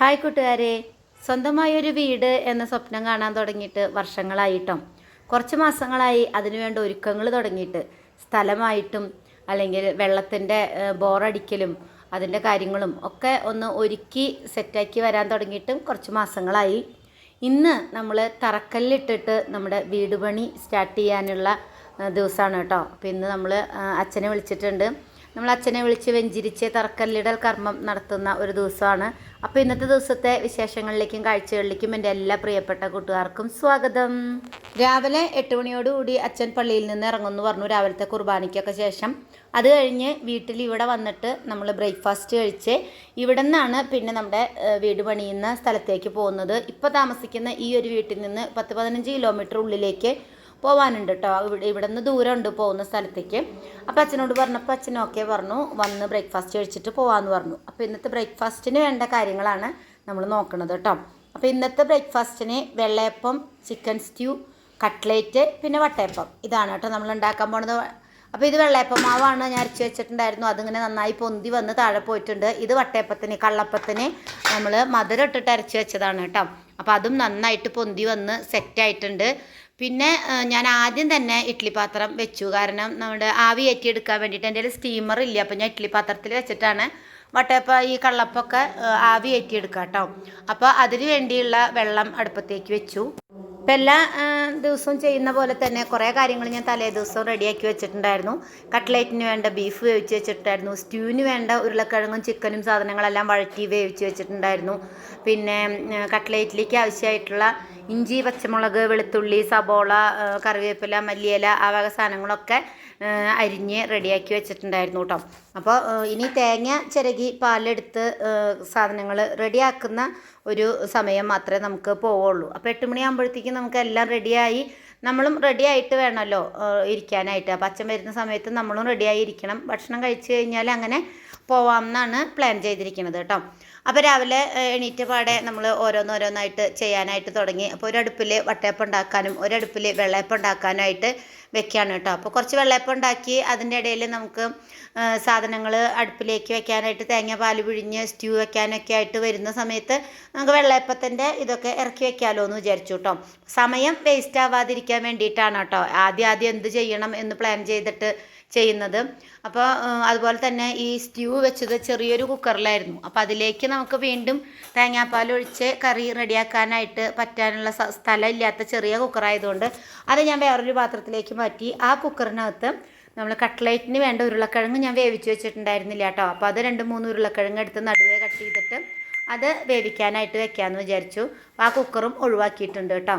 Hi കൂട്ടുകാരെ. സ്വന്തമായൊരു വീട് എന്ന സ്വപ്നം കാണാൻ തുടങ്ങിയിട്ട് വർഷങ്ങളായിട്ടോ. കുറച്ച് മാസങ്ങളായി അതിനുവേണ്ട ഒരുക്കങ്ങൾ തുടങ്ങിയിട്ട്. സ്ഥലമായിട്ടും അല്ലെങ്കിൽ വെള്ളത്തിന്റെ ബോറടിക്കലും അതിന്റെ കാര്യങ്ങളും ഒക്കെ ഒന്ന് ഒരുക്കി സെറ്റാക്കി വരാൻ തുടങ്ങിയിട്ടും കുറച്ച് മാസങ്ങളായി. ഇന്ന് നമ്മൾ തറക്കല്ലിട്ടിട്ട് നമ്മുടെ വീട് പണി സ്റ്റാർട്ട് ചെയ്യാനുള്ള ദിവസമാണ് കേട്ടോ. അപ്പോൾ ഇന്ന് നമ്മൾ അച്ഛനെ വിളിച്ചിട്ടുണ്ട്. നമ്മൾ അച്ഛനെ വിളിച്ച് വെഞ്ചിരിച്ച് തറക്കല്ലിടൽ കർമ്മം നടത്തുന്ന ഒരു ദിവസമാണ്. അപ്പോൾ ഇന്നത്തെ ദിവസത്തെ വിശേഷങ്ങളിലേക്കും കാഴ്ചകളിലേക്കും എന്റെ എല്ലാ പ്രിയപ്പെട്ട കൂട്ടുകാർക്കും സ്വാഗതം. രാവിലെ എട്ട് മണിയോടുകൂടി അച്ഛൻ പള്ളിയിൽ നിന്ന് ഇറങ്ങുമെന്ന് പറഞ്ഞു രാവിലത്തെ കുർബാനയ്ക്കൊക്കെ ശേഷം. അത് കഴിഞ്ഞ് വീട്ടിൽ ഇവിടെ വന്നിട്ട് നമ്മൾ ബ്രേക്ക്ഫാസ്റ്റ് കഴിച്ച് ഇവിടെ നിന്നാണ് പിന്നെ നമ്മുടെ വീട് പണിയുന്ന സ്ഥലത്തേക്ക് പോകുന്നത്. ഇപ്പോൾ താമസിക്കുന്ന ഈ ഒരു വീട്ടിൽ നിന്ന് പത്ത് പതിനഞ്ച് കിലോമീറ്റർ ഉള്ളിലേക്ക് പോകാനുണ്ട് കേട്ടോ ഇവിടെ ഇവിടെ നിന്ന് ഉണ്ട് പോകുന്ന സ്ഥലത്തേക്ക്. അപ്പോൾ അച്ഛനോട് പറഞ്ഞപ്പോൾ അച്ഛൻ ഓക്കെ പറഞ്ഞു. വന്ന് ബ്രേക്ക്ഫാസ്റ്റ് കഴിച്ചിട്ട് പോകാമെന്ന് പറഞ്ഞു. അപ്പോൾ ഇന്നത്തെ ബ്രേക്ക്ഫാസ്റ്റിന് വേണ്ട കാര്യങ്ങളാണ് നമ്മൾ നോക്കുന്നത് കേട്ടോ അപ്പോൾ ഇന്നത്തെ ബ്രേക്ക്ഫാസ്റ്റിന് വെള്ളയപ്പം ചിക്കൻ സ്റ്റ്യൂ കട്ട്ലേറ്റ് പിന്നെ വട്ടയപ്പം. ഇതാണ് കേട്ടോ നമ്മൾ ഉണ്ടാക്കാൻ പോണത്. അപ്പോൾ ഇത് വെള്ളയപ്പം മാവാണ് ഞാൻ അരച്ച് വെച്ചിട്ടുണ്ടായിരുന്നു. അതിങ്ങനെ നന്നായി പൊന്തി വന്ന് താഴെ പോയിട്ടുണ്ട്. ഇത് വട്ടയപ്പത്തിന് കള്ളപ്പത്തിന് നമ്മൾ മധുരം ഇട്ടിട്ട് അരച്ച് വെച്ചതാണ് കേട്ടോ അപ്പോൾ അതും നന്നായിട്ട് പൊന്തി വന്ന് സെറ്റായിട്ടുണ്ട് പിന്നെ ഞാൻ ആദ്യം തന്നെ ഇഡ്ഡലി പാത്രം വെച്ചു. കാരണം നമ്മുടെ ആവി ഏറ്റിയെടുക്കാൻ വേണ്ടിയിട്ട് എന്റെ സ്റ്റീമർ ഇല്ല. അപ്പോൾ ഞാൻ ഇഡ്ഡലി പാത്രത്തിൽ വെച്ചിട്ടാണ് വട്ടയപ്പ ഈ കള്ളപ്പൊക്കെ ആവി ഏറ്റിയെടുക്കാം കേട്ടോ അപ്പോൾ അതിന് വേണ്ടിയുള്ള വെള്ളം അടുപ്പത്തേക്ക് വെച്ചു. ഇപ്പം എല്ലാ ദിവസവും ചെയ്യുന്ന പോലെ തന്നെ കുറേ കാര്യങ്ങൾ ഞാൻ തലേ ദിവസം റെഡിയാക്കി വെച്ചിട്ടുണ്ടായിരുന്നു. കട്ട്ലേറ്റിന് വേണ്ട ബീഫ് വേവിച്ച് വെച്ചിട്ടുണ്ടായിരുന്നു. സ്റ്റ്യൂവിന് വേണ്ട ഉരുളക്കിഴങ്ങും ചിക്കനും സാധനങ്ങളെല്ലാം വഴറ്റി വേവിച്ച് വെച്ചിട്ടുണ്ടായിരുന്നു. പിന്നെ കട്ട്ലേറ്റിലേക്ക് ആവശ്യമായിട്ടുള്ള ഇഞ്ചി പച്ചമുളക് വെളുത്തുള്ളി സബോള കറിവേപ്പില മല്ലിയില ആ വക സാധനങ്ങളൊക്കെ അരിഞ്ഞ് റെഡിയാക്കി വെച്ചിട്ടുണ്ടായിരുന്നു കേട്ടോ അപ്പോൾ ഇനി തേങ്ങ ചിരകി പാലെടുത്ത് സാധനങ്ങൾ റെഡിയാക്കുന്ന ഒരു സമയം മാത്രമേ നമുക്ക് പോവുള്ളൂ. അപ്പോൾ എട്ട് മണിയാകുമ്പോഴത്തേക്കും നമുക്ക് എല്ലാം റെഡിയായി നമ്മളും റെഡി ആയിട്ട് വേണമല്ലോ ഇരിക്കാനായിട്ട്. അപ്പോൾ അച്ഛൻ വരുന്ന സമയത്ത് നമ്മളും റെഡിയായി ഇരിക്കണം. ഭക്ഷണം കഴിച്ചു കഴിഞ്ഞാൽ അങ്ങനെ പോവാം എന്നാണ് പ്ലാൻ ചെയ്തിരിക്കുന്നത് കേട്ടോ അപ്പോൾ രാവിലെ എണീറ്റ പാടെ നമ്മൾ ഓരോന്നോരോന്നായിട്ട് ചെയ്യാനായിട്ട് തുടങ്ങി. അപ്പോൾ ഒരടുപ്പിൽ വട്ടയപ്പം ഉണ്ടാക്കാനും ഒരടുപ്പിൽ വെള്ളയപ്പം ഉണ്ടാക്കാനായിട്ട് വെക്കുകയാണ് കേട്ടോ. അപ്പോൾ കുറച്ച് വെള്ളയപ്പം ഉണ്ടാക്കി അതിന്റെ ഇടയിൽ നമുക്ക് സാധനങ്ങൾ അടുപ്പിലേക്ക് വെക്കാനായിട്ട് തേങ്ങ പാൽ പിഴിഞ്ഞ് സ്റ്റ്യൂ വെക്കാനൊക്കെ ആയിട്ട് വരുന്ന സമയത്ത് നമുക്ക് വെള്ളയപ്പത്തിന്റെ ഇതൊക്കെ ഇറക്കി വെക്കാമല്ലോ എന്ന് വിചാരിച്ചു കേട്ടോ. സമയം വേസ്റ്റ് ആവാതിരിക്കാൻ വേണ്ടിയിട്ടാണ് കേട്ടോ. ആദ്യം ആദ്യം എന്ത് ചെയ്യണം എന്ന് പ്ലാൻ ചെയ്തിട്ട് ചെയ്യുന്നത്. അപ്പോൾ അതുപോലെ തന്നെ ഈ സ്റ്റ്യൂ വെച്ചത് ചെറിയൊരു കുക്കറിലായിരുന്നു. അപ്പോൾ അതിലേക്ക് നമുക്ക് വീണ്ടും തേങ്ങാപ്പാൽ ഒഴിച്ച് കറി റെഡിയാക്കാനായിട്ട് പറ്റാനുള്ള സ്ഥലം ഇല്ലാത്ത ചെറിയ കുക്കറായതുകൊണ്ട് അത് ഞാൻ വേറൊരു പാത്രത്തിലേക്ക് മാറ്റി. ആ കുക്കറിനകത്ത് നമ്മൾ കട്ട്ലേറ്റിന് വേണ്ട ഉരുളക്കിഴങ്ങ് ഞാൻ വേവിച്ച് വെച്ചിട്ടുണ്ടായിരുന്നില്ല കേട്ടോ. അപ്പോൾ അത് രണ്ട് മൂന്ന് ഉരുളക്കിഴങ്ങ് എടുത്ത് നടുവേ കട്ട് ചെയ്തിട്ട് അത് വേവിക്കാനായിട്ട് വെക്കാമെന്ന് വിചാരിച്ചു. ആ കുക്കറും ഒഴിവാക്കിയിട്ടുണ്ട് കേട്ടോ.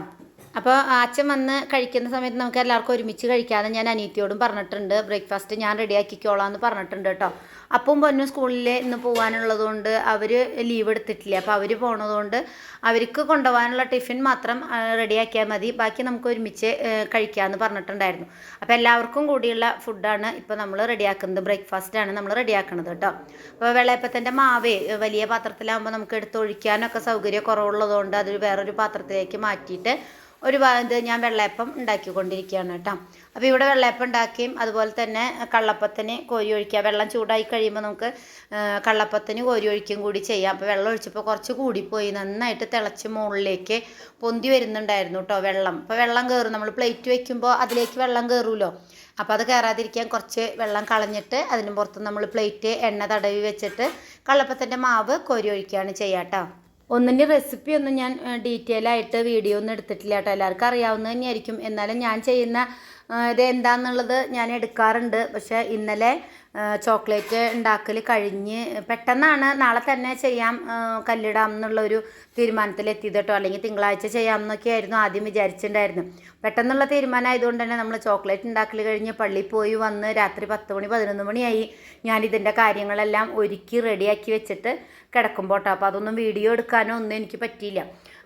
അപ്പോൾ അച്ഛൻ വന്ന് കഴിക്കുന്ന സമയത്ത് നമുക്ക് എല്ലാവർക്കും ഒരുമിച്ച് കഴിക്കാതെ ഞാൻ അനീത്തിയോടും പറഞ്ഞിട്ടുണ്ട്. ബ്രേക്ക്ഫാസ്റ്റ് ഞാൻ റെഡിയാക്കിക്കോളാം എന്ന് പറഞ്ഞിട്ടുണ്ട് കേട്ടോ. അപ്പം പൊന്നും സ്കൂളിൽ ഇന്ന് പോകാനുള്ളത് കൊണ്ട് അവർ ലീവ് എടുത്തിട്ടില്ല. അപ്പോൾ അവർ പോണതുകൊണ്ട് അവർക്ക് കൊണ്ടുപോകാനുള്ള ടിഫിൻ മാത്രം റെഡിയാക്കിയാൽ മതി. ബാക്കി നമുക്ക് ഒരുമിച്ച് കഴിക്കാമെന്ന് പറഞ്ഞിട്ടുണ്ടായിരുന്നു. അപ്പോൾ എല്ലാവർക്കും കൂടിയുള്ള ഫുഡാണ് ഇപ്പോൾ നമ്മൾ റെഡിയാക്കുന്നത് ബ്രേക്ക്ഫാസ്റ്റാണ് നമ്മൾ റെഡിയാക്കുന്നത് കേട്ടോ. അപ്പോൾ വെള്ളയപ്പത്തിന്റെ മാവേ വലിയ പാത്രത്തിലാകുമ്പോൾ നമുക്ക് എടുത്ത് ഒഴിക്കാനൊക്കെ സൗകര്യം കുറവുള്ളതുകൊണ്ട് അതൊരു വേറൊരു പാത്രത്തിലേക്ക് മാറ്റിയിട്ട് ഒരു ഇത് ഞാൻ വെള്ളയപ്പം ഉണ്ടാക്കിക്കൊണ്ടിരിക്കുകയാണ് കേട്ടോ. അപ്പോൾ ഇവിടെ വെള്ളയപ്പം ഉണ്ടാക്കിയും അതുപോലെ തന്നെ കള്ളപ്പത്തിന് കോരി ഒഴിക്കുക. വെള്ളം ചൂടായി കഴിയുമ്പോൾ നമുക്ക് കള്ളപ്പത്തിന് കോരി ഒഴിക്കുകയും കൂടി ചെയ്യാം. അപ്പോൾ വെള്ളം ഒഴിച്ചപ്പോൾ കുറച്ച് കൂടിപ്പോയി. നന്നായിട്ട് തിളച്ച് മുകളിലേക്ക് പൊന്തി വരുന്നുണ്ടായിരുന്നു കേട്ടോ വെള്ളം. അപ്പോൾ വെള്ളം കയറും. നമ്മൾ പ്ലേറ്റ് വെക്കുമ്പോൾ അതിലേക്ക് വെള്ളം കയറുമല്ലോ അപ്പോൾ അത് കയറാതിരിക്കാൻ കുറച്ച് വെള്ളം കളഞ്ഞിട്ട് അതിന് പുറത്ത് നമ്മൾ പ്ലേറ്റ് എണ്ണ തടവി വെച്ചിട്ട് കള്ളപ്പത്തിന്റെ മാവ് കോരി ഒഴിക്കുകയാണ് ചെയ്യാം കേട്ടോ. ഒന്നിന്റെ റെസിപ്പി ഒന്നും ഞാൻ ഡീറ്റെയിൽ ആയിട്ട് വീഡിയോ ഒന്നും എടുത്തിട്ടില്ല കേട്ടോ. എല്ലാവർക്കും അറിയാവുന്നത് തന്നെയായിരിക്കും. എന്നാലും ഞാൻ ചെയ്യുന്ന ഇത് എന്താണെന്നുള്ളത് ഞാൻ എടുക്കാറുണ്ട്. പക്ഷേ ഇന്നലെ ചോക്ലേറ്റ് ഉണ്ടാക്കൽ കഴിഞ്ഞ് പെട്ടെന്നാണ് നാളെ തന്നെ ചെയ്യാം കല്ലിടാം എന്നുള്ളൊരു എത്തി കേട്ടോ. അല്ലെങ്കിൽ തിങ്കളാഴ്ച ചെയ്യാം എന്നൊക്കെ ആയിരുന്നു ആദ്യം വിചാരിച്ചിട്ടുണ്ടായിരുന്നു പെട്ടെന്നുള്ള തീരുമാനം ആയതുകൊണ്ട് തന്നെ നമ്മൾ ചോക്ലേറ്റ് ഉണ്ടാക്കൽ കഴിഞ്ഞ് പള്ളി പോയി വന്ന് രാത്രി പത്ത് മണി പതിനൊന്ന് മണിയായി. ഞാൻ ഇതിന്റെ കാര്യങ്ങളെല്ലാം ഒരുക്കി റെഡിയാക്കി വെച്ചിട്ട് കിടക്കുമ്പോട്ടോ അപ്പോൾ അതൊന്നും വീഡിയോ എടുക്കാനോ ഒന്നും എനിക്ക് പറ്റിയില്ല.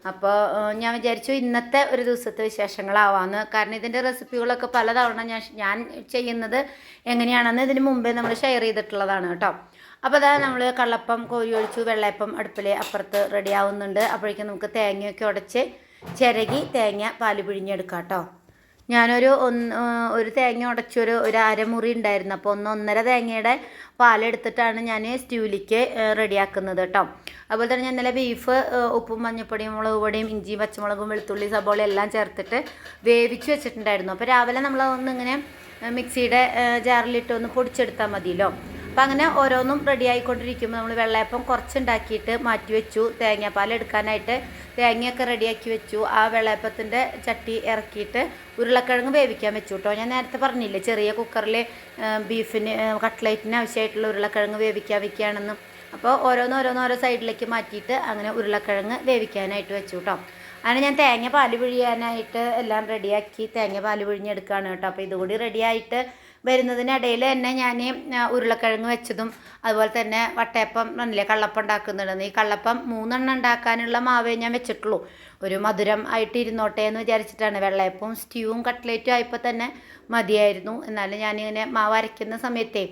അപ്പോൾ ഞാൻ വിചാരിച്ചു ഇന്നത്തെ ഒരു ദിവസത്തെ വിശേഷങ്ങളാവാന്ന്. കാരണം ഇതിന്റെ റെസിപ്പികളൊക്കെ പലതവണ ഞാൻ ഞാൻ ചെയ്യുന്നത് എങ്ങനെയാണെന്ന് ഇതിന് മുമ്പേ നമ്മൾ ഷെയർ ചെയ്തിട്ടുള്ളതാണ് കേട്ടോ. അപ്പോൾ അതാ നമ്മൾ കള്ളപ്പം കോരി ഒഴിച്ചു വെള്ളയപ്പം അടുപ്പിൽ അപ്പുറത്ത് റെഡി ആവുന്നുണ്ട് അപ്പോഴേക്കും നമുക്ക് തേങ്ങയൊക്കെ ഉടച്ച് ചിരകി തേങ്ങ പാൽ പിഴിഞ്ഞെടുക്കാം കേട്ടോ. ഞാനൊരു ഒന്ന് ഒരു തേങ്ങ ഉടച്ചൊരു ഒരു അരമുറി ഉണ്ടായിരുന്നു. അപ്പോൾ ഒന്ന് ഒന്നര തേങ്ങയുടെ പാലെടുത്തിട്ടാണ് ഞാൻ സ്റ്റ്യൂവിലേക്ക് റെഡിയാക്കുന്നത് കേട്ടോ. അതുപോലെ തന്നെ ഞാൻ ഇന്നലെ ബീഫ് ഉപ്പും മഞ്ഞപ്പൊടിയും മുളക് പൊടിയും ഇഞ്ചിയും പച്ചമുളകും വെളുത്തുള്ളി സബോള എല്ലാം ചേർത്തിട്ട് വേവിച്ച് വെച്ചിട്ടുണ്ടായിരുന്നു. അപ്പോൾ രാവിലെ നമ്മൾ ഒന്ന് ഇങ്ങനെ മിക്സിയുടെ ജാറിലിട്ട് ഒന്ന് പൊടിച്ചെടുത്താൽ മതിയല്ലോ. അപ്പം അങ്ങനെ ഓരോന്നും റെഡി ആയിക്കൊണ്ടിരിക്കുമ്പോൾ നമ്മൾ വെള്ളയപ്പം കുറച്ചുണ്ടാക്കിയിട്ട് മാറ്റി വെച്ചു. തേങ്ങാപ്പാൽ എടുക്കാനായിട്ട് തേങ്ങയൊക്കെ റെഡിയാക്കി വെച്ചു. ആ വെള്ളയപ്പത്തിന്റെ ചട്ടി ഇറക്കിയിട്ട് ഉരുളക്കിഴങ്ങ് വേവിക്കാൻ വെച്ചു കേട്ടോ ഞാൻ നേരത്തെ പറഞ്ഞില്ലേ ചെറിയ കുക്കറിൽ ബീഫിന് കട്ട്ലേറ്റിന് ആവശ്യമായിട്ടുള്ള ഉരുളക്കിഴങ്ങ് വേവിക്കാൻ വെക്കുകയാണെന്ന്. അപ്പോൾ ഓരോന്ന് ഓരോന്ന് ഓരോ സൈഡിലേക്ക് മാറ്റിയിട്ട് അങ്ങനെ ഉരുളക്കിഴങ്ങ് വേവിക്കാനായിട്ട് വെച്ചു കേട്ടോ അങ്ങനെ ഞാൻ തേങ്ങ പാൽ പിഴിയാനായിട്ട് എല്ലാം റെഡിയാക്കി തേങ്ങ പാൽ പിഴിഞ്ഞെടുക്കുകയാണ് കേട്ടോ അപ്പോൾ ഇതുകൂടി റെഡിയായിട്ട് വരുന്നതിനിടയിൽ തന്നെ ഞാൻ ഉരുളക്കിഴങ്ങ് വെച്ചതും അതുപോലെ തന്നെ വട്ടയപ്പം പറഞ്ഞില്ലേ കള്ളപ്പം ഉണ്ടാക്കുന്നുണ്ടെന്ന്. ഈ കള്ളപ്പം മൂന്നെണ്ണം ഉണ്ടാക്കാനുള്ള മാവേ ഞാൻ വെച്ചിട്ടുള്ളൂ. ഒരു മധുരം ആയിട്ട് ഇരുന്നോട്ടെ എന്ന് വിചാരിച്ചിട്ടാണ്. വെള്ളയപ്പവും സ്റ്റ്യൂവും കട്ട്ലേറ്റും ആയപ്പോൾ തന്നെ മതിയായിരുന്നു. എന്നാലും ഞാനിങ്ങനെ മാവ് അരയ്ക്കുന്ന സമയത്തേ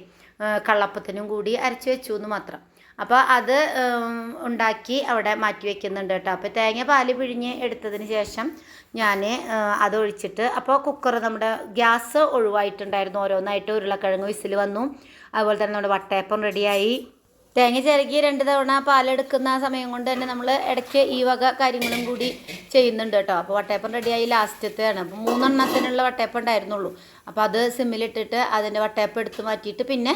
കള്ളപ്പത്തിനും കൂടി അരച്ച് വെച്ചു എന്ന് മാത്രം. അപ്പോൾ അത് ഉണ്ടാക്കി അവിടെ മാറ്റി വെക്കുന്നുണ്ട് കേട്ടോ. അപ്പോൾ തേങ്ങ പാൽ പിഴിഞ്ഞ് എടുത്തതിന് ശേഷം ഞാൻ അത് ഒഴിച്ചിട്ട് അപ്പോൾ കുക്കർ നമ്മുടെ ഗ്യാസ് ഒഴിവായിട്ടുണ്ടായിരുന്നു. ഓരോന്നായിട്ട് ഉരുളക്കിഴങ്ങ് വിസിൽ വന്നു. അതുപോലെ തന്നെ നമ്മുടെ വട്ടയപ്പം റെഡിയായി. തേങ്ങ ചിരകി രണ്ട് തവണ പാലെടുക്കുന്ന സമയം കൊണ്ട് തന്നെ നമ്മൾ ഇടയ്ക്ക് ഈ വക കാര്യങ്ങളും കൂടി ചെയ്യുന്നുണ്ട് കേട്ടോ. അപ്പോൾ വട്ടയപ്പം റെഡിയായി ലാസ്റ്റത്തെയാണ്. അപ്പോൾ മൂന്നെണ്ണത്തിനുള്ള വട്ടയപ്പം ഉണ്ടായിരുന്നുള്ളൂ. അപ്പോൾ അത് സിമ്മിലിട്ടിട്ട് അതിന്റെ വട്ടയപ്പം എടുത്ത് മാറ്റിയിട്ട് പിന്നെ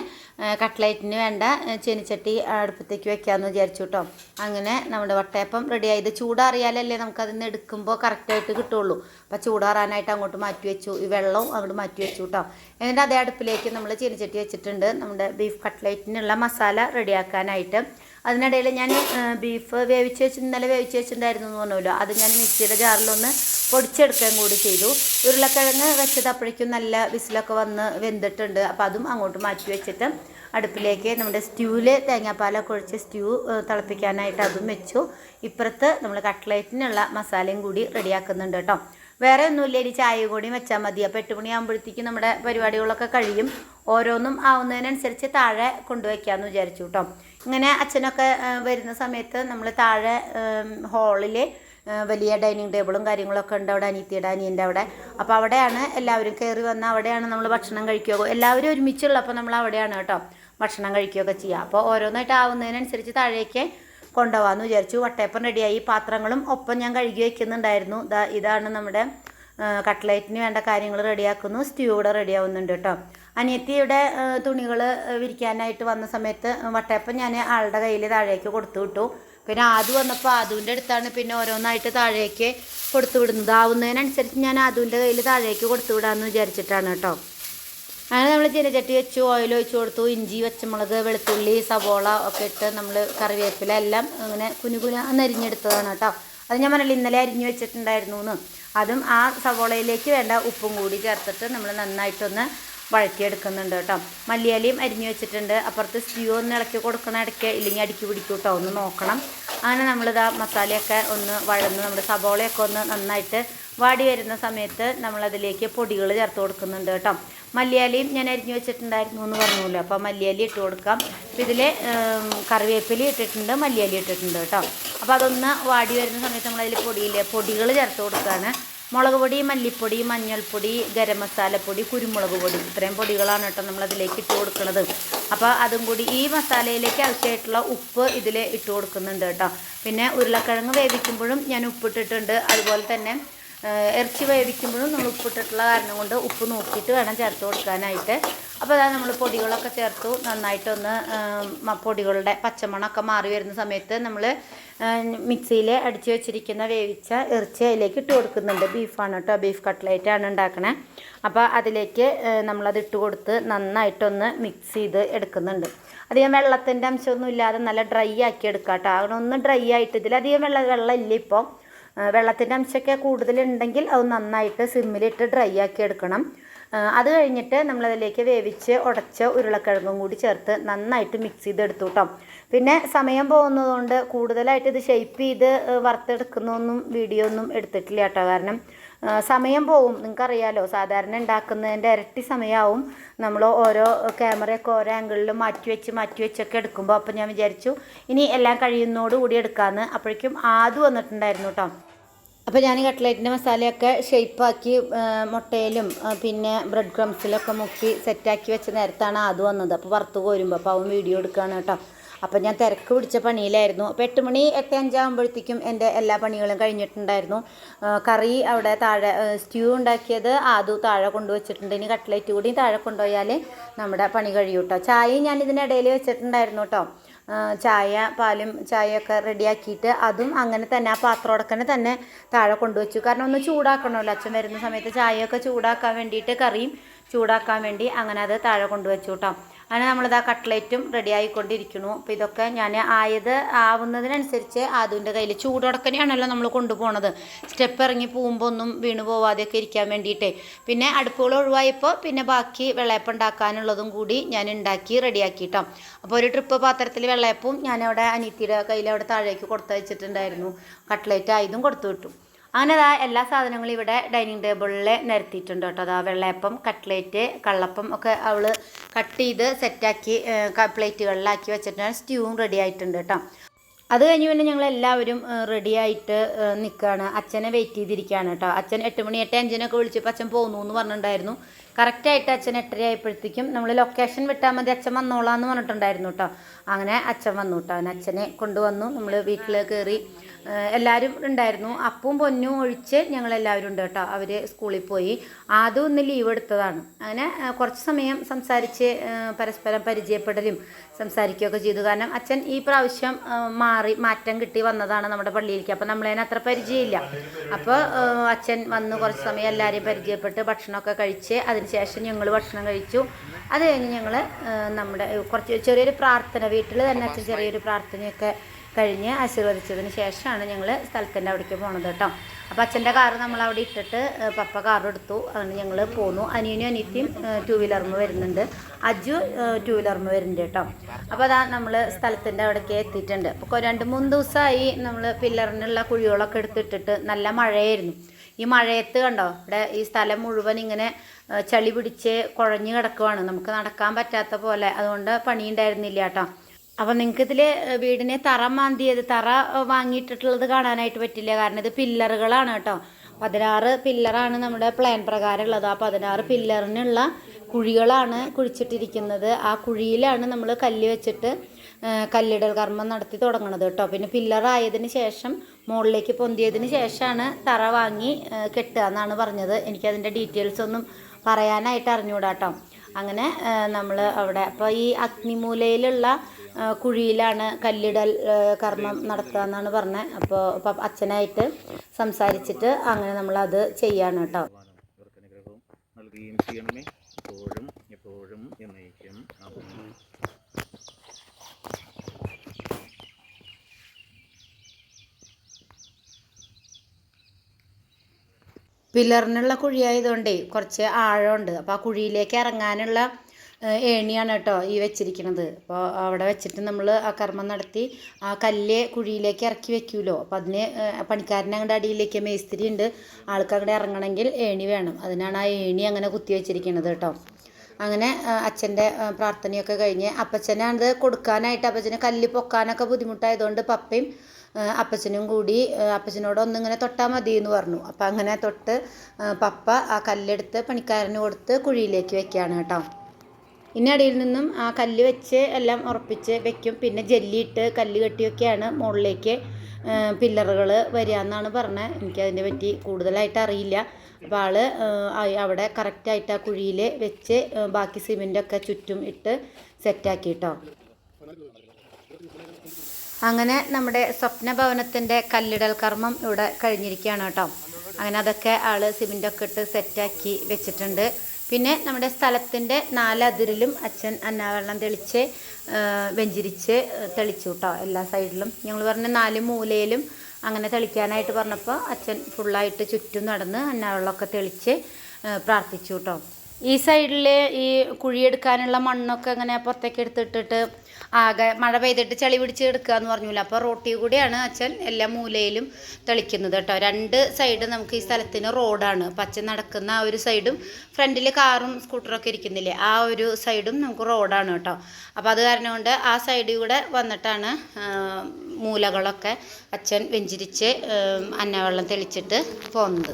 കട്ട്ലേറ്റിന് വേണ്ട ചീനിച്ചട്ടി അടുപ്പത്തേക്ക് വെക്കാമെന്ന് വിചാരിച്ചു കേട്ടോ അങ്ങനെ നമ്മുടെ വട്ടയപ്പം റെഡിയായി ഇത് ചൂടാറിയാലല്ലേ നമുക്കതിൽ നിന്ന് എടുക്കുമ്പോൾ കറക്റ്റായിട്ട് കിട്ടുള്ളൂ. അപ്പോൾ ചൂടാറാനായിട്ട് അങ്ങോട്ട് മാറ്റി വെച്ചു. ഈ വെള്ളവും അങ്ങോട്ട് മാറ്റി വെച്ചു കേട്ടോ എന്നിട്ട് അതേ അടുപ്പിലേക്ക് നമ്മൾ ചെനിച്ചട്ടി വെച്ചിട്ടുണ്ട്. നമ്മുടെ ബീഫ് കട്ട്ലൈറ്റിനുള്ള മസാല റെഡിയാക്കാനായിട്ട് അതിനിടയിൽ ഞാൻ ബീഫ് വേവിച്ച് വെച്ച് ഇന്നലെ വേവിച്ച് വെച്ചിട്ടുണ്ടായിരുന്നു എന്ന് പറഞ്ഞല്ലോ. അത് ഞാൻ മിക്സിയുടെ ജാറിലൊന്ന് പൊടിച്ചെടുക്കാൻ കൂടി ചെയ്തു. ഉരുളക്കിഴങ്ങ് വെച്ചത് അപ്പോഴേക്കും നല്ല വിസിലൊക്കെ വന്ന് വെന്തിട്ടുണ്ട്. അപ്പോൾ അതും അങ്ങോട്ട് മാറ്റി വെച്ചിട്ട് അടുപ്പിലേക്ക് നമ്മുടെ സ്റ്റ്യൂവിൽ തേങ്ങാപ്പാലൊക്കെ ഒഴിച്ച് സ്റ്റ്യൂ തിളപ്പിക്കാനായിട്ട് അതും വെച്ചു. ഇപ്പുറത്ത് നമ്മൾ കട്ട്ലേറ്റിനുള്ള മസാലയും കൂടി റെഡിയാക്കുന്നുണ്ട് കേട്ടോ. വേറെ ഒന്നുമില്ല ഇനി ചായ കൂടി വെച്ചാൽ മതി. അപ്പോൾ എട്ട് മണിയാകുമ്പോഴത്തേക്കും നമ്മുടെ പരിപാടികളൊക്കെ കഴിയും. ഓരോന്നും ആവുന്നതിനനുസരിച്ച് താഴെ കൊണ്ടുവയ്ക്കാമെന്ന് വിചാരിച്ചു കേട്ടോ. ഇങ്ങനെ അച്ഛനൊക്കെ വരുന്ന സമയത്ത് നമ്മൾ താഴെ ഹാളിൽ വലിയ ഡൈനിങ് ടേബിളും കാര്യങ്ങളൊക്കെ ഉണ്ട് അവിടെ അനിയത്തിയുടെ അനിയന്റെ അവിടെ. അപ്പോൾ അവിടെയാണ് എല്ലാവരും കയറി വന്ന് അവിടെയാണ് നമ്മൾ ഭക്ഷണം കഴിക്കുക. എല്ലാവരും ഒരുമിച്ചുള്ളപ്പോൾ നമ്മൾ അവിടെയാണ് കേട്ടോ ഭക്ഷണം കഴിക്കുകയൊക്കെ ചെയ്യുക. അപ്പോൾ ഓരോന്നായിട്ട് ആവുന്നതിനനുസരിച്ച് താഴേക്ക് കൊണ്ടുപോകാമെന്ന് വിചാരിച്ചു. വട്ടയപ്പം റെഡിയായി പാത്രങ്ങളും ഒപ്പം ഞാൻ കഴുകി വയ്ക്കുന്നുണ്ടായിരുന്നു ഇതാണ് നമ്മുടെ കട്ട്ലൈറ്റിന് വേണ്ട കാര്യങ്ങൾ റെഡിയാക്കുന്നു സ്റ്റ്യൂ ഇവിടെ റെഡിയാവുന്നുണ്ട് കേട്ടോ. അനിയത്തിയുടെ തുണികൾ വിരിക്കാനായിട്ട് വന്ന സമയത്ത് വട്ടയപ്പം ഞാൻ ആളുടെ കയ്യിൽ താഴേക്ക് കൊടുത്തു വിട്ടു. പിന്നെ ആദു വന്നപ്പോൾ ആദുവിന്റെ അടുത്താണ് പിന്നെ ഓരോന്നായിട്ട് താഴേക്ക് കൊടുത്തു വിടുന്നത്. ആവുന്നതിനനുസരിച്ച് ഞാൻ ആദുവിന്റെ കയ്യിൽ താഴേക്ക് കൊടുത്തു വിടാമെന്ന് വിചാരിച്ചിട്ടാണ് കേട്ടോ. അങ്ങനെ നമ്മൾ ചീനച്ചട്ടി വെച്ചു ഓയിൽ ഒഴിച്ച് കൊടുത്തു ഇഞ്ചി പച്ചമുളക് വെളുത്തുള്ളി സവോള ഒക്കെ ഇട്ട് നമ്മൾ കറിവേപ്പില എല്ലാം അങ്ങനെ കുനുകുന നരിഞ്ഞെടുത്തതാണ് കേട്ടോ. അത് ഞാൻ പറഞ്ഞില്ല ഇന്നലെ അരിഞ്ഞു വെച്ചിട്ടുണ്ടായിരുന്നു എന്ന് അതും ആ സവോളയിലേക്ക് വേണ്ട ഉപ്പും കൂടി ചേർത്തിട്ട് നമ്മൾ നന്നായിട്ടൊന്ന് വഴറ്റിയെടുക്കുന്നുണ്ട് കേട്ടോ. മല്ലിയാലിയും അരിഞ്ഞു വെച്ചിട്ടുണ്ട്. അപ്പുറത്ത് സ്റ്റ്യൂ ഒന്ന് ഇളക്കി കൊടുക്കണം ഇടയ്ക്ക് ഇല്ലെങ്കിൽ അടുക്കി പിടിക്കും കേട്ടോ. ഒന്ന് നോക്കണം. അങ്ങനെ നമ്മളിതാ മസാലയൊക്കെ ഒന്ന് വഴന്ന് നമ്മുടെ സവോളയൊക്കെ ഒന്ന് നന്നായിട്ട് വാടി വരുന്ന സമയത്ത് നമ്മളതിലേക്ക് പൊടികൾ ചേർത്ത് കൊടുക്കുന്നുണ്ട് കേട്ടോ. മല്ലിയാലിയും ഞാൻ അരിഞ്ഞു വെച്ചിട്ടുണ്ടായിരുന്നു എന്ന് പറഞ്ഞല്ലോ അപ്പോൾ മല്ലിയാലി ഇട്ട് കൊടുക്കാം. ഇതിൽ കറിവേപ്പില ഇട്ടിട്ടുണ്ട് മല്ലിയാലി ഇട്ടിട്ടുണ്ട് കേട്ടോ. അപ്പോൾ അതൊന്ന് വാടി വരുന്ന സമയത്ത് നമ്മളതിൽ പൊടിയില്ലേ പൊടികൾ ചേർത്ത് കൊടുക്കുകയാണ്. മുളക് പൊടി മല്ലിപ്പൊടി മഞ്ഞൾപ്പൊടി ഗരം മസാലപ്പൊടി കുരുമുളക് പൊടി ഇത്രയും പൊടികളാണ് കേട്ടോ നമ്മളതിലേക്ക് ഇട്ട് കൊടുക്കുന്നത്. അപ്പോൾ അതും കൂടി ഈ മസാലയിലേക്ക് ആവശ്യമായിട്ടുള്ള ഉപ്പ് ഇതിൽ ഇട്ട് കൊടുക്കുന്നുണ്ട് കേട്ടോ. പിന്നെ ഉരുളക്കിഴങ്ങ് വേവിക്കുമ്പോഴും ഞാൻ ഉപ്പിട്ടിട്ടുണ്ട്. അതുപോലെ തന്നെ ഇറച്ചി വേവിക്കുമ്പോഴും നമ്മൾ ഉപ്പിട്ടിട്ടുള്ള കാരണം കൊണ്ട് ഉപ്പ് നോക്കിയിട്ട് വേണം ചേർത്ത് കൊടുക്കാനായിട്ട്. അപ്പോൾ അതാ നമ്മൾ പൊടികളൊക്കെ ചേർത്തു. നന്നായിട്ടൊന്ന് പൊടികളുടെ പച്ചമണമൊക്കെ മാറി വരുന്ന സമയത്ത് നമ്മൾ മിക്സിയിൽ അടിച്ച് വെച്ചിരിക്കുന്ന വേവിച്ച ഇറച്ചി അതിലേക്ക് ഇട്ട് കൊടുക്കുന്നുണ്ട്. ബീഫാണ് കേട്ടോ ബീഫ് കട്ട്ലേറ്റ് ആണ് ഉണ്ടാക്കണേ. അപ്പോൾ അതിലേക്ക് നമ്മളത് ഇട്ട് കൊടുത്ത് നന്നായിട്ടൊന്ന് മിക്സ് ചെയ്ത് എടുക്കുന്നുണ്ട്. അധികം വെള്ളത്തിന്റെ അംശമൊന്നും ഇല്ലാതെ നല്ല ഡ്രൈ ആക്കി എടുക്കാം കേട്ടോ അങ്ങനെ ഒന്ന് ഡ്രൈ ആയിട്ട് ഇതിലധികം വെള്ളം വെള്ളം ഇല്ല ഇപ്പോൾ വെള്ളത്തിന്റെ അംശമൊക്കെ കൂടുതലുണ്ടെങ്കിൽ അത് നന്നായിട്ട് സിമ്മിലിട്ട് ഡ്രൈ ആക്കി എടുക്കണം. അത് കഴിഞ്ഞിട്ട് നമ്മളതിലേക്ക് വേവിച്ച് ഉടച്ച ഉരുളക്കിഴങ്ങും കൂടി ചേർത്ത് നന്നായിട്ട് മിക്സ് ചെയ്തെടുത്തു കേട്ടോ പിന്നെ സമയം പോകുന്നതുകൊണ്ട് കൂടുതലായിട്ട് ഇത് ഷെയ്പ്പ് ചെയ്ത് വറുത്തെടുക്കുന്നൊന്നും വീഡിയോ ഒന്നും എടുത്തിട്ടില്ല കേട്ടോ കാരണം സമയം പോവും. നിങ്ങൾക്കറിയാലോ സാധാരണ ഉണ്ടാക്കുന്നതിന്റെ ഇരട്ടി സമയമാവും നമ്മൾ ഓരോ ക്യാമറയൊക്കെ ഓരോ ആംഗിളിലും മാറ്റി വെച്ച് മാറ്റി വെച്ചൊക്കെ എടുക്കുമ്പോൾ അപ്പം ഞാൻ വിചാരിച്ചു ഇനി എല്ലാം കഴിയുന്നതോട് കൂടി എടുക്കാമെന്ന്. അപ്പോഴേക്കും ആദ്യം വന്നിട്ടുണ്ടായിരുന്നു കേട്ടോ. അപ്പോൾ ഞാൻ കട്ട്ലേറ്റിന്റെ മസാലയൊക്കെ ഷേപ്പാക്കി മുട്ടയിലും പിന്നെ ബ്രെഡ് ക്രംസിലൊക്കെ മുക്കി സെറ്റാക്കി വെച്ച നേരത്താണ് അത് വന്നത്. അപ്പോൾ വറുത്ത് കോരുമ്പോൾ അപ്പോൾ അവൻ വീഡിയോ എടുക്കുകയാണ് കേട്ടോ. അപ്പോൾ ഞാൻ തിരക്ക് പിടിച്ച പണിയിലായിരുന്നു. അപ്പോൾ എട്ട് മണി എട്ട് അഞ്ചാകുമ്പോഴത്തേക്കും എന്റെ എല്ലാ പണികളും കഴിഞ്ഞിട്ടുണ്ടായിരുന്നു. കറി അവിടെ താഴെ സ്റ്റ്യൂ ഉണ്ടാക്കിയത് ആദു താഴെ കൊണ്ടുവച്ചിട്ടുണ്ട്. ഇനി കട്ട്ലേറ്റ് കൂടി താഴെ കൊണ്ടുപോയാൽ നമ്മുടെ പണി കഴിയും കേട്ടോ ചായയും ഞാൻ ഇതിനിടയിൽ വെച്ചിട്ടുണ്ടായിരുന്നു കേട്ടോ ചായ പാലും ചായയൊക്കെ റെഡിയാക്കിയിട്ട് അതും അങ്ങനെ തന്നെ ആ പാത്രോടക്കനെ തന്നെ താഴെ കൊണ്ടുവച്ചു. കാരണം ഒന്ന് ചൂടാക്കണമല്ലോ. അച്ഛൻ വരുന്ന സമയത്ത് ചായയൊക്കെ ചൂടാക്കാൻ വേണ്ടിയിട്ട് കറിയും ചൂടാക്കാൻ വേണ്ടി അങ്ങനെ അത് താഴെ കൊണ്ടുവച്ചു കേട്ടോ അങ്ങനെ നമ്മളിതാ കട്ട്ലേറ്റും റെഡി ആയിക്കൊണ്ടിരിക്കുന്നു. അപ്പോൾ ഇതൊക്കെ ഞാൻ ആയത് ആവുന്നതിനനുസരിച്ച് ആദുവിന്റെ കയ്യിൽ ചൂടോടക്കനെയാണല്ലോ നമ്മൾ കൊണ്ടുപോകണത് സ്റ്റെപ്പ് ഇറങ്ങി പോകുമ്പോൾ ഒന്നും വീണ് പോവാതെയൊക്കെ ഇരിക്കാൻ വേണ്ടിയിട്ടേ. പിന്നെ അടുപ്പുകൾ ഒഴിവായപ്പോൾ പിന്നെ ബാക്കി വെള്ളയപ്പം ഉണ്ടാക്കാനുള്ളതും കൂടി ഞാൻ ഉണ്ടാക്കി റെഡിയാക്കി കേട്ടോ അപ്പോൾ ഒരു ട്രിപ്പ് പാത്രത്തിൽ വെള്ളയപ്പവും ഞാനവിടെ അവിടെ അനിയത്തിയുടെ കയ്യിൽ അവിടെ താഴേക്ക് കൊടുത്തയച്ചിട്ടുണ്ടായിരുന്നു. കട്ട്ലേറ്റ് ആയതും കൊടുത്തു വിട്ടു. അങ്ങനെ അതാ എല്ലാ സാധനങ്ങളും ഇവിടെ ഡൈനിങ് ടേബിളിൽ നിരത്തിയിട്ടുണ്ട് കേട്ടോ. അതാ വെള്ളയപ്പം കട്ട്ലേറ്റ് കള്ളപ്പം ഒക്കെ അവൾ കട്ട് ചെയ്ത് സെറ്റാക്കി പ്ലേറ്റുകളിലാക്കി വെച്ചിട്ടാണ് സ്റ്റ്യൂവും റെഡി ആയിട്ടുണ്ട് കേട്ടോ. അത് കഴിഞ്ഞ് പിന്നെ ഞങ്ങൾ എല്ലാവരും റെഡി ആയിട്ട് നിൽക്കുകയാണ് അച്ഛനെ വെയിറ്റ് ചെയ്തിരിക്കുകയാണ് കേട്ടോ. അച്ഛൻ എട്ട് മണി എട്ട് അഞ്ചിനൊക്കെ വിളിച്ചപ്പോൾ അച്ഛൻ പോകുന്നു എന്ന് പറഞ്ഞിട്ടുണ്ടായിരുന്നു കറക്റ്റായിട്ട് അച്ഛൻ എട്ടര ആയപ്പോഴത്തേക്കും നമ്മൾ ലൊക്കേഷൻ വിട്ടാൽ മതി അച്ഛൻ വന്നോളാം എന്ന് പറഞ്ഞിട്ടുണ്ടായിരുന്നു കേട്ടോ. അങ്ങനെ അച്ഛൻ വന്നു കേട്ടോ. അവൻ അച്ഛനെ കൊണ്ടുവന്നു. നമ്മൾ വീട്ടിൽ കയറി എല്ലാവരും ഉണ്ടായിരുന്നു. അപ്പും പൊന്നും ഒഴിച്ച് ഞങ്ങളെല്ലാവരും ഉണ്ട് കേട്ടോ. അവർ സ്കൂളിൽ പോയി. ആദ്യം ഒന്ന് ലീവ് എടുത്തതാണ്. അങ്ങനെ കുറച്ച് സമയം സംസാരിച്ച് പരസ്പരം പരിചയപ്പെടലും സംസാരിക്കുകയൊക്കെ ചെയ്തു. കാരണം അച്ഛൻ ഈ പ്രാവശ്യം മാറി മാറ്റം കിട്ടി വന്നതാണ് നമ്മുടെ പള്ളിയിലേക്ക്. അപ്പോൾ നമ്മളതിന് അത്ര പരിചയമില്ല. അപ്പോൾ അച്ഛൻ വന്ന് കുറച്ച് സമയം എല്ലാവരെയും പരിചയപ്പെട്ട് ഭക്ഷണമൊക്കെ കഴിച്ച് അതിനുശേഷം ഞങ്ങൾ ഭക്ഷണം കഴിച്ചു. അത് കഴിഞ്ഞ് ഞങ്ങൾ നമ്മുടെ കുറച്ച് ചെറിയൊരു പ്രാർത്ഥന വീട്ടിൽ തന്നെ അച്ഛൻ ചെറിയൊരു പ്രാർത്ഥനയൊക്കെ കഴിഞ്ഞ് ആശീർവദിച്ചതിന് ശേഷമാണ് ഞങ്ങൾ സ്ഥലത്തിന്റെ അവിടേക്ക് പോണത് കേട്ടോ. അപ്പോൾ അച്ഛന്റെ കാറ് നമ്മൾ അവിടെ ഇട്ടിട്ട് പപ്പ കാർ എടുത്തു. അങ്ങനെ ഞങ്ങൾ പോന്നു. അനിയനും അനിയത്തിയും ടൂ വീലറിന് വരുന്നുണ്ട്. അജു ടു വീലറിന് വരുന്നുണ്ട് കേട്ടോ. അപ്പോൾ അതാ നമ്മൾ സ്ഥലത്തിന്റെ അവിടേക്ക് എത്തിയിട്ടുണ്ട്. അപ്പോൾ രണ്ട് മൂന്ന് ദിവസമായി നമ്മൾ പില്ലറിനുള്ള കുഴികളൊക്കെ എടുത്തിട്ടിട്ട് നല്ല മഴയായിരുന്നു. ഈ മഴയത്ത് കണ്ടോ ഇവിടെ ഈ സ്ഥലം മുഴുവൻ ഇങ്ങനെ ചളി പിടിച്ച് കുഴഞ്ഞു കിടക്കുവാണ്. നമുക്ക് നടക്കാൻ പറ്റാത്ത പോലെ. അതുകൊണ്ട് പണിയുണ്ടായിരുന്നില്ല കേട്ടോ. അപ്പം നിങ്ങൾക്ക് ഇതിൽ വീടിനെ തറ മാന്തിയത് തറ വാങ്ങിയിട്ടുള്ളത് കാണാനായിട്ട് പറ്റില്ല. കാരണം ഇത് പില്ലറുകളാണ് കേട്ടോ. പതിനാറ് പില്ലറാണ് നമ്മുടെ പ്ലാൻ പ്രകാരം ഉള്ളത് ആ പതിനാറ് പില്ലറിനുള്ള കുഴികളാണ് കുഴിച്ചിട്ടിരിക്കുന്നത്. ആ കുഴിയിലാണ് നമ്മൾ കല്ല് വെച്ചിട്ട് കല്ലിടൽ കർമ്മം നടത്തി തുടങ്ങണത് കേട്ടോ. പിന്നെ പില്ലറായതിന് ശേഷം മുകളിലേക്ക് പൊന്തിയതിന് ശേഷമാണ് തറ വാങ്ങി കെട്ടുക എന്നാണ് പറഞ്ഞത്. എനിക്കതിന്റെ ഡീറ്റെയിൽസ് ഒന്നും പറയാനായിട്ട് അറിഞ്ഞുകൂടാട്ടോ കേട്ടോ അങ്ങനെ നമ്മൾ അവിടെ അപ്പോൾ ഈ അഗ്നിമൂലയിലുള്ള കുഴിയിലാണ് കല്ലിടൽ കർമ്മം നടത്തുക എന്നാണ് പറഞ്ഞത് അപ്പോൾ അച്ഛനായിട്ട് സംസാരിച്ചിട്ട് അങ്ങനെ നമ്മളത് ചെയ്യാണ് കേട്ടോ. പിലറിനുള്ള നൽകുകയും ചെയ്യണമേ. എപ്പോഴും എപ്പോഴും എന്നേക്കും. പില്ലറിനുള്ള കുഴിയായതുകൊണ്ടേ കുറച്ച് ആഴമുണ്ട്. അപ്പോൾ ആ കുഴിയിലേക്ക് ഇറങ്ങാനുള്ള ഏണിയാണ് കേട്ടോ ഈ വെച്ചിരിക്കുന്നത് അപ്പോൾ അവിടെ വെച്ചിട്ട് നമ്മൾ ആ കർമ്മം നടത്തി ആ കല്ല് കുഴിയിലേക്ക് ഇറക്കി വെക്കുമല്ലോ അപ്പോൾ അതിന് പണിക്കാരൻ അങ്ങോട്ട് അടിയിലേക്ക് മേസ്തിരി ഉണ്ട്. ആൾക്ക് അങ്ങോട്ട് ഇറങ്ങണമെങ്കിൽ ഏണി വേണം. അതിനാണ് ആ ഏണി അങ്ങനെ കുത്തി വെച്ചിരിക്കുന്നത് കേട്ടോ. അങ്ങനെ അച്ഛന്റെ പ്രാർത്ഥനയൊക്കെ കഴിഞ്ഞ് അപ്പച്ചനാണത് കൊടുക്കാനായിട്ട് അപ്പച്ചന് കല്ല് പൊക്കാനൊക്കെ ബുദ്ധിമുട്ടായതുകൊണ്ട് പപ്പയും അപ്പച്ചനും കൂടി അപ്പച്ചനോട് ഒന്നിങ്ങനെ തൊട്ടാൽ മതി എന്ന് പറഞ്ഞു. അപ്പം അങ്ങനെ തൊട്ട് പപ്പ ആ കല്ലെടുത്ത് പണിക്കാരന് കൊടുത്ത് കുഴിയിലേക്ക് വെക്കുകയാണ് കേട്ടോ. ഇനി അടിയിൽ നിന്നും ആ കല്ല് വെച്ച് എല്ലാം ഉറപ്പിച്ച് വെക്കും. പിന്നെ ജെല്ലിയിട്ട് കല്ല് കെട്ടിയൊക്കെയാണ് മുകളിലേക്ക് പില്ലറുകൾ വരിക എന്നാണ് പറഞ്ഞത്. എനിക്കതിനെ പറ്റി കൂടുതലായിട്ട് അറിയില്ല. അപ്പോൾ ആൾ അവിടെ കറക്റ്റായിട്ട് ആ കുഴിയിൽ വെച്ച് ബാക്കി സിമെന്റൊക്കെ ചുറ്റും ഇട്ട് സെറ്റാക്കി കേട്ടോ അങ്ങനെ നമ്മുടെ സ്വപ്ന ഭവനത്തിന്റെ കല്ലിടൽ കർമ്മം ഇവിടെ കഴിഞ്ഞിരിക്കുകയാണ് കേട്ടോ. അങ്ങനെ അതൊക്കെ ആൾ സിമെന്റൊക്കെ ഇട്ട് സെറ്റാക്കി വെച്ചിട്ടുണ്ട്. പിന്നെ നമ്മുടെ സ്ഥലത്തിന്റെ നാലതിരിലും അച്ഛൻ അന്നാവെള്ളം തെളിച്ച് വെഞ്ചിരിച്ച് തെളിച്ചു കേട്ടോ എല്ലാ സൈഡിലും. ഞങ്ങൾ പറഞ്ഞ നാല് മൂലയിലും അങ്ങനെ തെളിക്കാനായിട്ട് പറഞ്ഞപ്പോൾ അച്ഛൻ ഫുള്ളായിട്ട് ചുറ്റും നടന്ന് അന്നാവെള്ളമൊക്കെ തെളിച്ച് പ്രാർത്ഥിച്ചു കേട്ടോ ഈ സൈഡിൽ ഈ കുഴിയെടുക്കാനുള്ള മണ്ണൊക്കെ അങ്ങനെ പുറത്തേക്ക് എടുത്തിട്ടിട്ട് ആകെ മഴ പെയ്തിട്ട് ചളി പിടിച്ച് എടുക്കുക എന്ന് പറഞ്ഞില്ല അപ്പോൾ റോട്ടിൽ കൂടിയാണ് അച്ഛൻ എല്ലാ മൂലയിലും തെളിക്കുന്നത് കേട്ടോ. രണ്ട് സൈഡ് നമുക്ക് ഈ സ്ഥലത്തിന് റോഡാണ്. പച്ച നടക്കുന്ന ആ ഒരു സൈഡും ഫ്രണ്ടിൽ കാറും സ്കൂട്ടറും ഒക്കെ ഇരിക്കുന്നില്ലേ. ആ ഒരു സൈഡും നമുക്ക് റോഡാണ് കേട്ടോ. അപ്പോൾ അത് കാരണം കൊണ്ട് ആ സൈഡിൽ കൂടെ വന്നിട്ടാണ് മൂലകളൊക്കെ അച്ഛൻ വെഞ്ചിരിച്ച് അന്നവെള്ളം തെളിച്ചിട്ട് പോകുന്നത്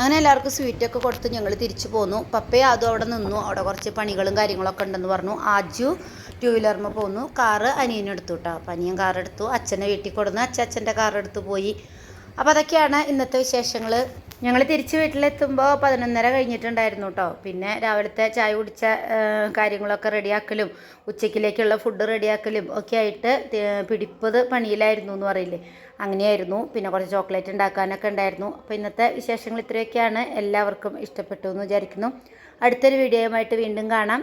അങ്ങനെ എല്ലാവർക്കും സ്വീറ്റൊക്കെ കൊടുത്ത് ഞങ്ങൾ തിരിച്ചു പോന്നു. പപ്പയും അതും അവിടെ നിന്നു. അവിടെ കുറച്ച് പണികളും കാര്യങ്ങളൊക്കെ ഉണ്ടെന്ന് പറഞ്ഞു. ആജു ടൂ വീലറിന് പോന്നു. കാറ് അനിയനെടുത്തു കേട്ടോ അപ്പം അനിയൻ കാറെടുത്തു. അച്ഛനെ വീട്ടിൽ കൊടുന്ന് അച്ഛൻ അച്ഛന്റെ കാർ എടുത്ത് പോയി. അപ്പോൾ അതൊക്കെയാണ് ഇന്നത്തെ വിശേഷങ്ങൾ ഞങ്ങൾ തിരിച്ച് വീട്ടിലെത്തുമ്പോൾ പതിനൊന്നര കഴിഞ്ഞിട്ടുണ്ടായിരുന്നു കേട്ടോ പിന്നെ രാവിലത്തെ ചായ കുടിച്ച കാര്യങ്ങളൊക്കെ റെഡിയാക്കലും ഉച്ചക്കിലേക്കുള്ള ഫുഡ് റെഡിയാക്കലും ഒക്കെ ആയിട്ട് പിടിപ്പത് പണിയിലായിരുന്നു എന്ന് പറയില്ലേ? അങ്ങനെയായിരുന്നു. പിന്നെ കുറച്ച് ചോക്ലേറ്റ് ഉണ്ടാക്കാനൊക്കെ ഉണ്ടായിരുന്നു. അപ്പോൾ ഇന്നത്തെ വിശേഷങ്ങൾ ഇത്രയൊക്കെയാണ്. എല്ലാവർക്കും ഇഷ്ടപ്പെട്ടു എന്ന് വിചാരിക്കുന്നു. അടുത്തൊരു വീഡിയോയുമായിട്ട് വീണ്ടും കാണാം.